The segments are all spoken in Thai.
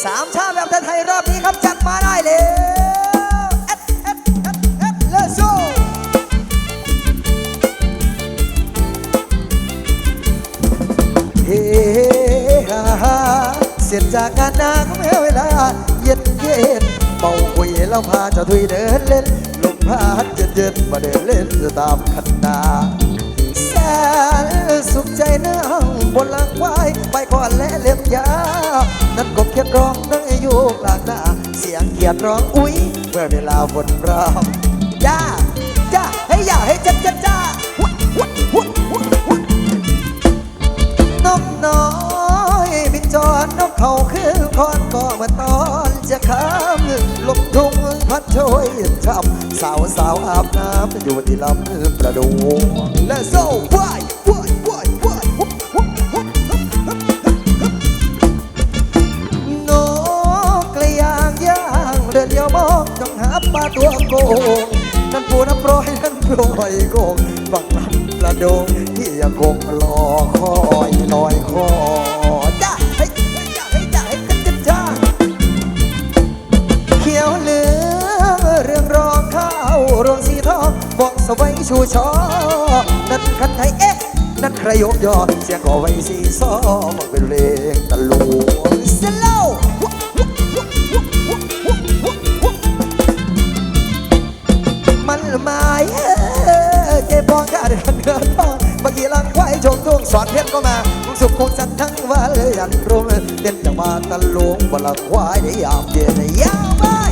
สามชาติแบบไทยๆรอบนี้ครับ จัดมาได้เลยเอ็ดเอ็ดเอ็ดเอ็ดเลโซเฮ้ฮ่าฮ่าเสร็จจากงานนาก็เมื่อเวลา เย็นเย็นเป่าคุยแล้วพาเจะทุยเดินเล่น ลมพัดเย็นเย็นมาเดินเล่นจะตามคันนา สุขใจนั่งบนหลังควายไปก่อนและเล็บยา นั่นกบเขียดร้องนั่งอยู่กลางหน้า เสียงเขียดร้องอุ้ยเมื่อเวลาฝนพรำจ้าจ้าให้ยาให้จ้าจ้าจ้าวุ้ดวุ้ดวุ้ดวุ้ดวุ้ดนกน้อยบินจรนกเขาคือคอนก็เมื่อตอนจะข้ามลมทุ่ง พัดโชยช่ำสาวสาวอาบน้ำอยู่ที่ลำประดูและโซ่ว้ายว้ายว้ายว้ายวุ้บวุ้บวุ้บนกกระยางย่างเดินเดียวมองจ้องหาปลาตัวโกงนั่นปูน้ำโปรยนั่นโปรยโกงฝั่งลำประดงที่ยังคงรอคอย ชูชอนั่นคันไทยเอ๊ะ นั่นใครยกยอเสียงก็ไว้สีซ้อมันเป็นเพลงตะลวงเสโลมันหมายเอ้เจ็บปองกาเดือนเดือนทองเมื่อกี้ลังไว้ชมทุ่งสอนเพชรก็มาคงสุขคงสันทั้งวันเลยยันรุ่งเด่นจังหวะตะลวงบลังควายได้ยามเย็นยาวมาเฮ้ฮ่าฮ่า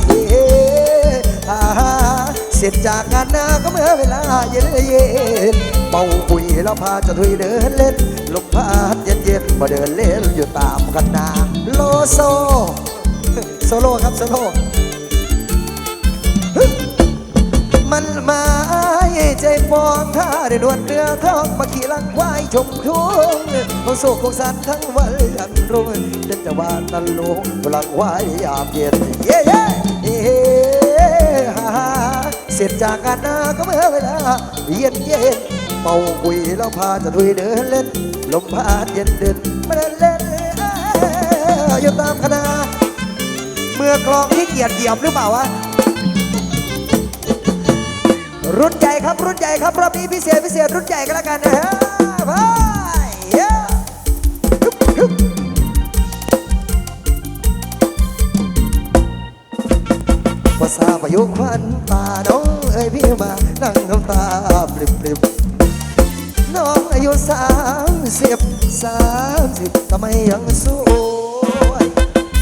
เสร็จจากงานนาก็เมื่อเวลาเย็นเย็นเป่าคุยแล้วพาจะทุยเดินเล่นลมพัดเย็นเย็นมาเดินเล่นอยู่ตามกันนาโลโซโซโลครับโซโลมันหมายใจฟองท่าได้ดวนเรือทองมาขี่ลังควายชมทุ่งของโศกของสันทั้งวันยันรุ่งเดินจะว่าตะลุงลังควายยามเย็นเย้เย่ ร็จจากงานนาก็เมื่อเวลาเย็นเย็นเป่าคุยแล้วพาจะทุยเดินเล่น ลมพัดเย็นเดินมาเดินเล่นเอ้ยอยู่ตามคณะเมื่อกลองที่เกียจเหยียบหรือเปล่าวะรุ่นใหญ่ครับรุ่นใหญ่ครับรอบนี้พิเศษพิเศษรุ่นใหญ่กันแล้วกันนะฮะ ภาษาพายุควันตาน้องเอ้ยพี่มานั่งน้ำตาปริบปริบน้องอายุสามสิบสามสิบทำไมยังสวย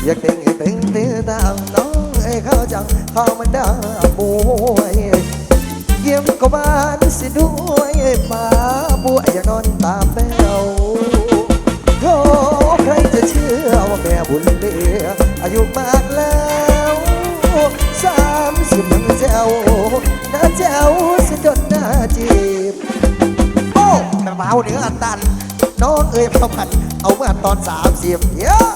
อยากเต่งอยากเต่งเตื้อตามน้องเอ้ยเข้าจังเข้ามันด่ามวยเยี่ยมก็บ้านสิด้วยป่าบัวอย่านอนตามแมวโธ่ใครจะเชื่อว่าแม่บุญ ตัน น้องเอ้ยพ่อพัน เอาเมื่อตอนสามสิบเยอะ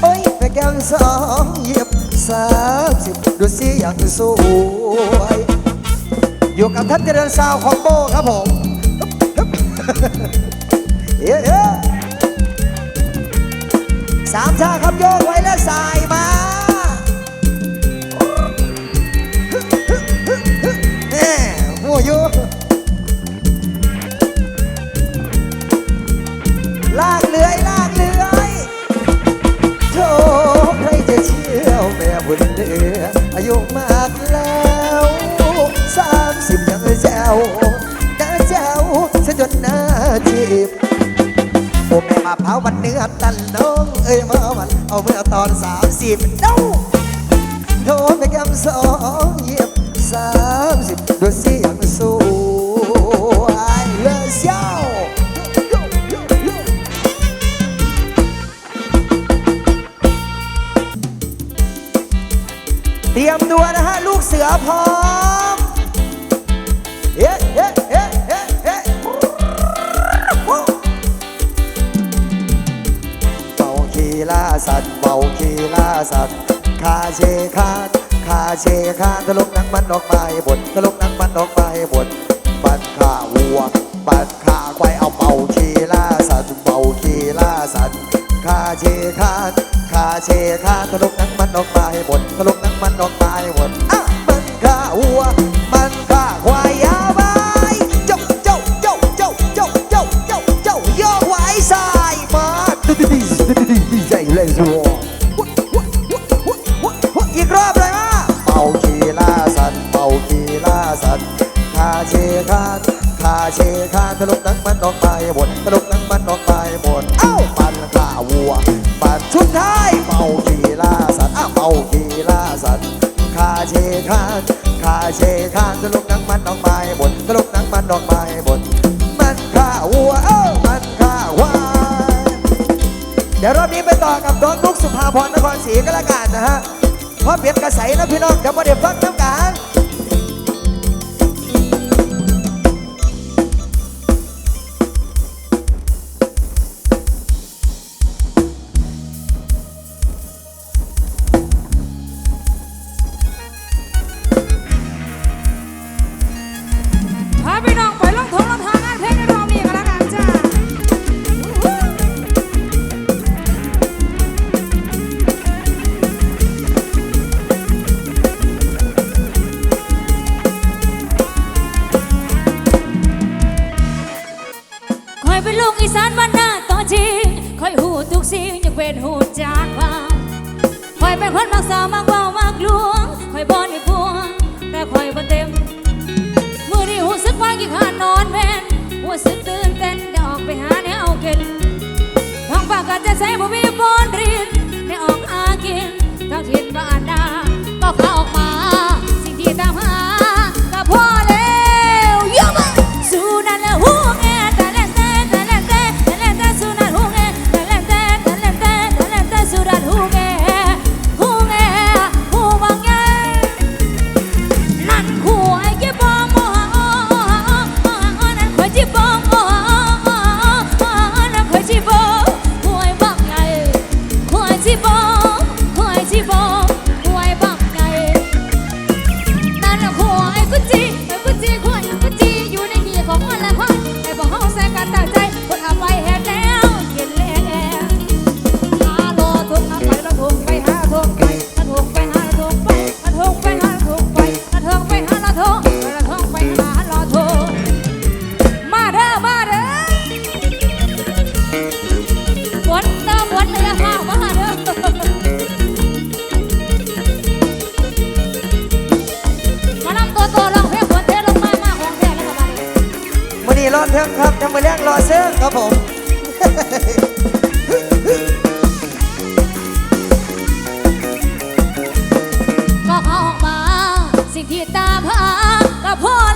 โอ้ยแม่แก้วสองเยียบสามสิบดูสิอยังสวยอยู่กับท่านเจริญซาวคอมโบครับผมเย้เย้สามชาครับโยกไว้และสายมา เชื่อแม่บุญเดืออายุมากแล้วสามสิบยังแจ๋วน่าเจ้าฉันจนหน้าจีบโอ้แม่มาเผาวันเนื้อตันน้องเอ้ยมาวันเอาเมื่อตอนสามสิบน้องโทรไปแก้มสอง เสือพร้อมเอ๊เอ๊เอ๊เอ๊เอ๊เป่าขี่ล่าสัตว์เป่าขี่ล่าสัตว์คาเชคาคาเชคาทะลุนังมันออกไปบดทะลุนังมันออกไปบดบัดขาวัวบัดขาควายเอาเป่าขี่ล่าสัตว์เป่าขี่ล่าสัตว์คาเชคาคาเชคาทะลุนังมันออกไปบดทะลุนังมันออกไปบดอ้า เลยรัวอีกรอบเลยมาเป่าขีล่าสัตว์เป่าขีล่าสัตว์คาเชคาคาเชคาทะลุนั้งมันออกไปหมดทะลุนั้งมันออกไปหมดเอ้าปันข้าวัวปันชุดท้ายเป่าขีล่าสัตว์อ้าเป่าขีล่าสัตว์คาเชคาคาเชคาทะลุนั้งมันออกไปหมดทะลุนั้งมันออกไปหมดมันข้าวัว ดี๋ยวรอบนี้ไปต่อกับดองลุกสุภาพรนครศรีกัแล้วกันนะฮะพ่อเบียดกระใสนะพี่น้องเดี๋ยวมาเดี๋ยวฟังน้ำกันิตยังเป็นหูจากว่าคอยเป็นคนมักสาวมากเบามากลวงคอยบอนให้พวงแต่คอยบ่เต็ม มือนี้หูสึกว่างกี่ขานอนแม่นหัวสึกตื่นเต้นได้ออกไปหาแนวกินท้องปากก็จะใช้บุบีบอนรินได้ออกอากินทั้งถิ่นบ้านนาก็ข้าออกมา ครับผม ก็ข้ามาสิ่งที่ตามหาก็พอ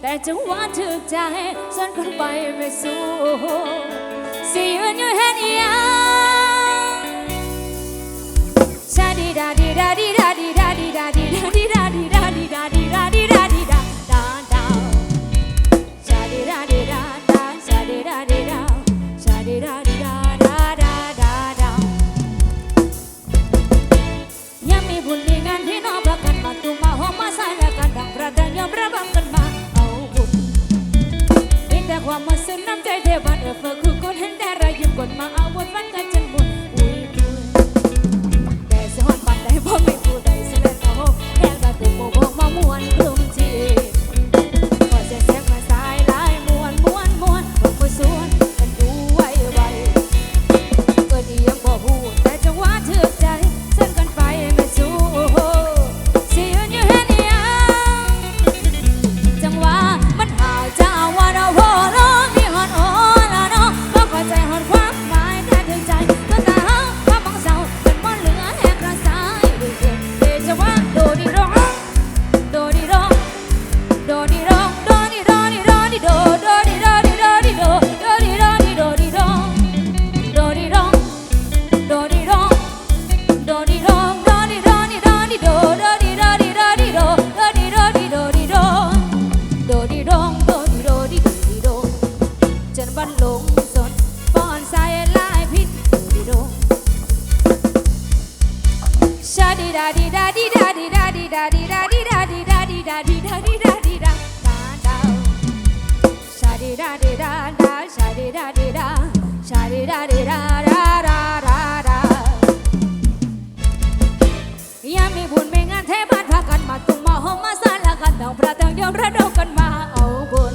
แต่จังหวะถึกใจฉันคนไปไม่สู้สิยืนอยู่เห็นอีหยังชาดีดาดีดาดีดาดีดาดีดาดีดา ดาดีดาดีดาดีดาดีดาดีดาดีดาดีดาดีดาดีดาดีดาดีดาดาดาชาดีดาดีดาดาชาดีดาดีดาชาดีดาดีดาดาดาดาดายามีบุญไม่งานเทพานพากันมาตุ้งมาหอมมาซาละกันต้องพระต้องยอมระดกันมาเอาบุญ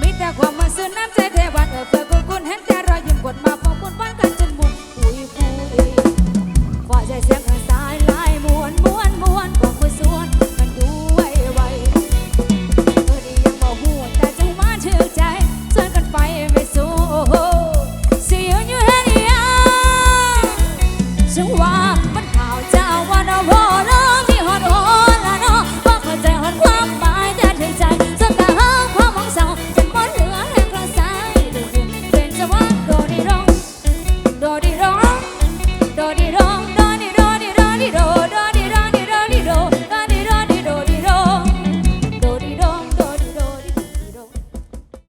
มีแต่ความมาซึ้งน้ำใจเทวันเออเพื่อกุคุณเห็นแต่รอยยิ้มกดมาฟองบุญวันกันจนบุญอุ้ยปุยฝ่าใจเสียง why